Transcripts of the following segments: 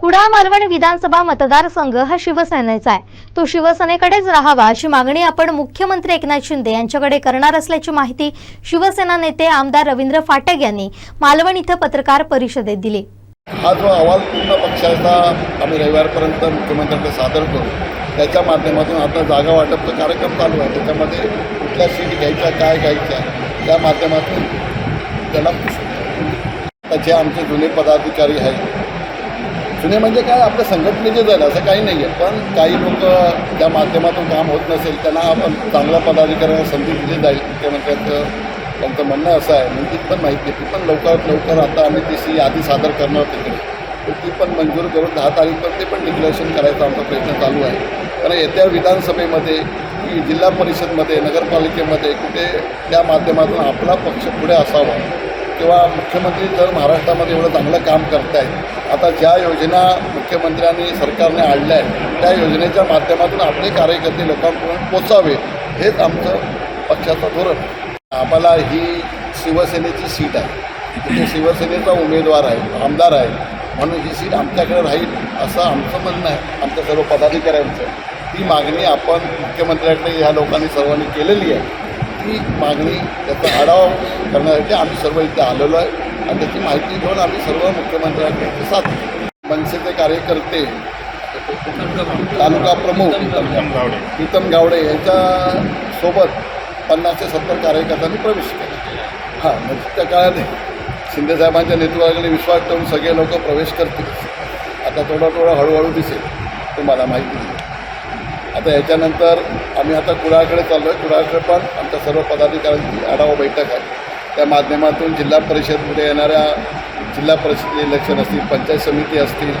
कुडाळ मालवण विधानसभा मतदारसंघ हा शिवसेनेचा आहे. तो शिवसेनेकडेच राहावा अशी मागणी आपण मुख्यमंत्री एकनाथ शिंदे यांच्याकडे करणार असल्याची माहिती शिवसेना नेते आमदार रवींद्र फाटक यांनी मालवण इथं पत्रकार परिषदेत दिली. हा जो अहवाल पूर्ण पक्षाचा आम्ही रविवारपर्यंत मुख्यमंत्र्यांकडे सादर करू. त्याच्या माध्यमातून आता जागा वाटपचा कार्यक्रम चालू आहे. त्याच्यामध्ये कुठल्या सीट घ्यायच्या काय घ्यायच्या त्या माध्यमातून त्याला त्याचे आमचे जुने पदाधिकारी आहेत. जुने म्हणजे काय आपल्या संघटनेचे जाईल असं काही नाही आहे पण काही लोक त्या माध्यमातून काम होत नसेल त्यांना आपण चांगल्या पदाधिकाऱ्यांना संधी दिली जाईल मुख्यमंत्र्यांचं त्यांचं म्हणणं असं आहे. म्हणजे ती पण माहिती ती पण लवकरात लवकर आता आम्ही ती यादी सादर करणार तिकडे. तर ती पण मंजूर करून दहा तारीखपर्यंत ते पण डिक्लेरेशन करायचा आमचा प्रयत्न चालू आहे. कारण येत्या विधानसभेमध्ये की जिल्हा परिषदमध्ये नगरपालिकेमध्ये कुठे त्या माध्यमातून आपला पक्ष पुढे असावा किंवा मुख्यमंत्री जर महाराष्ट्रामध्ये एवढं चांगलं काम करत आहेत आता ज्या योजना मुख्यमंत्र्यांनी सरकारने आणल्या आहेत त्या योजनेच्या माध्यमातून आपले कार्यकर्ते लोकांपर्यंत पोचावे हेच आमचं पक्षाचं धोरण आहे. आम्हाला ही शिवसेनेची सीट आहे. तिथे शिवसेनेचा उमेदवार आहे आमदार आहे म्हणून ही सीट आमच्याकडे राहील असं आमचं म्हणणं आहे. आमच्या सर्व पदाधिकाऱ्यांचं. ती मागणी आपण मुख्यमंत्र्यांकडे ह्या लोकांनी सर्वांनी केलेली आहे. ती मागणी त्याचा आढावा करण्यासाठी आम्ही सर्व इथे आलेलो आहे. आणि त्याची माहिती घेऊन आम्ही सर्व मुख्यमंत्र्यांकडे साथ मनसेचे कार्यकर्ते तालुका प्रमुख प्रीतम गावडे. यांच्यासोबत पन्नास ते सत्तर कार्यकर्त्यांनी प्रवेश केला. हां म्हणजे त्या काळात शिंदेसाहेबांच्या नेतृत्वाकडे विश्वास ठेवून सगळे लोक प्रवेश करतील. आता थोडं थोडं हळूहळू दिसेल. तुम्हाला माहिती नाही आता याच्यानंतर आम्ही आता कुडाळकडे चाललो आहे कुडाळकडे पण आमच्या सर्व पदाधिकाऱ्यांची आढावा बैठक आहे. त्या माध्यमातून जिल्हा परिषदमध्ये येणाऱ्या जिल्हा परिषद इलेक्शन असतील पंचायत समिती असतील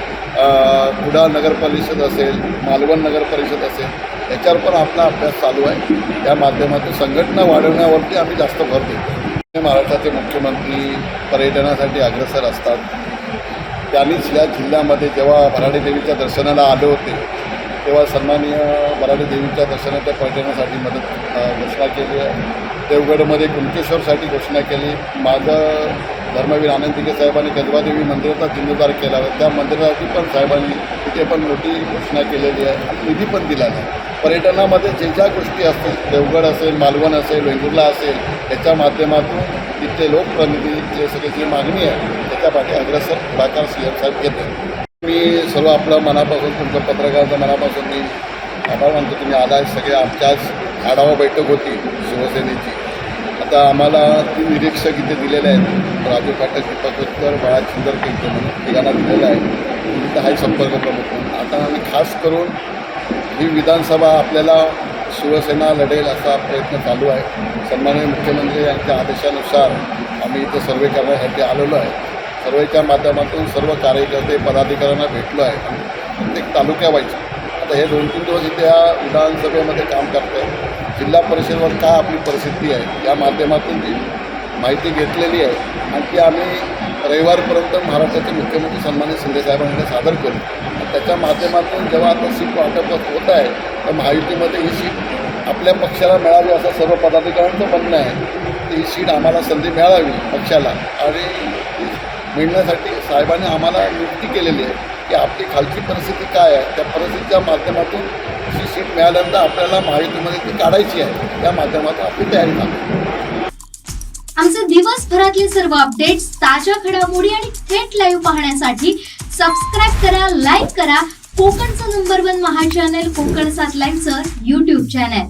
कुडाळ नगर परिषद असेल मालवण नगर परिषद असेल याच्यावर पण आपला अभ्यास चालू आहे. त्या माध्यमातून संघटना वाढवण्यावरती आम्ही जास्त भर देतो. महाराष्ट्राचे मुख्यमंत्री पर्यटनासाठी अग्रसर असतात. त्यांनीच या जिल्ह्यामध्ये जेव्हा भराडी देवीच्या दर्शनाला आले होते तेव्हा सन्माननीय भराडी देवीच्या दर्शनाच्या पर्यटनासाठी मदत घोषणा केली आहे. देवगडमध्ये कुणकेश्वरसाठी घोषणा केली. माझं धर्मवीर आनंद साहेबांनी गजबादेवी मंदिराचा जीर्णोद्धार केला त्या मंदिरासाठी पण साहेबांनी तिथे पण मोठी घोषणा केलेली आहे. निधी पण दिला आहे. पर्यटनामध्ये जे ज्या गोष्टी असतील देवगड असेल मालवण असेल वेंगुर्ला असेल याच्या माध्यमातून तिथले जे सगळी जी मागणी आहे त्याच्यापाठी अग्रसर पुढाकार सी एम साहेब घेत आहेत सर्व आपलं मनापासून तुमचं पत्रकाराचं मनापासून मी आभार मानतो. तुम्ही आला सगळे आमच्याच आढावा बैठक होती शिवसेनेची. आता आम्हाला तीन निरीक्षक इथे दिलेले आहेत. राजू फाटक दीपक उत्तर बाळा चिंदरके इथे म्हणून दिलेलं आहे. तिथं आहे संपर्क प्रमुख आता आम्ही खास करून ही विधानसभा आपल्याला शिवसेना लढेल असा प्रयत्न चालू आहे. सन्माननीय मुख्यमंत्री यांच्या आदेशानुसार आम्ही इथं सर्वे करण्यासाठी आलेलो आहे. सर्वेच्या माध्यमातून सर्व कार्यकर्ते पदाधिकाऱ्यांना भेटलो आहे. प्रत्येक तालुक्यावाईज. आता हे दोन तीन दिवस इथे या विधानसभेमध्ये काम करत आहे जिल्हा परिषदेवर काय आपली परिस्थिती आहे? या माध्यमातून जी माहिती घेतलेली आहे आणि ती आम्ही रविवारपर्यंत महाराष्ट्राचे मुख्यमंत्री सन्मानित शिंदेसाहेबांकडे सादर करू. त्याच्या माध्यमातून जेव्हा आता सीट वाटप होत आहे तर महायुतीमध्ये ही सीट आपल्या पक्षाला मिळावी असं सर्व पदाधिकाऱ्यांचं म्हणणं आहे. ही सीट आम्हाला संधी मिळावी पक्षाला. आणि मिळण्यासाठी साहेबांनी आम्हाला नियुक्ती केलेली आहे की आपली खालची परिस्थिती काय आहे? त्या परिस्थितीच्या माध्यमातून ही सीट मिळाल्यानंतर आपल्याला महायुतीमध्ये ती काढायची आहे त्या माध्यमातून आपली तयारी चालू आमचे दिवसभरातले सर्व अपडेट्स ताज्या घडामोडी आणि थेट लाईव्ह पाहण्यासाठी सबस्क्राईब करा लाईक करा. कोकणचं नंबर वन महा चॅनल कोकण सात लाईनचं युट्यूब चॅनल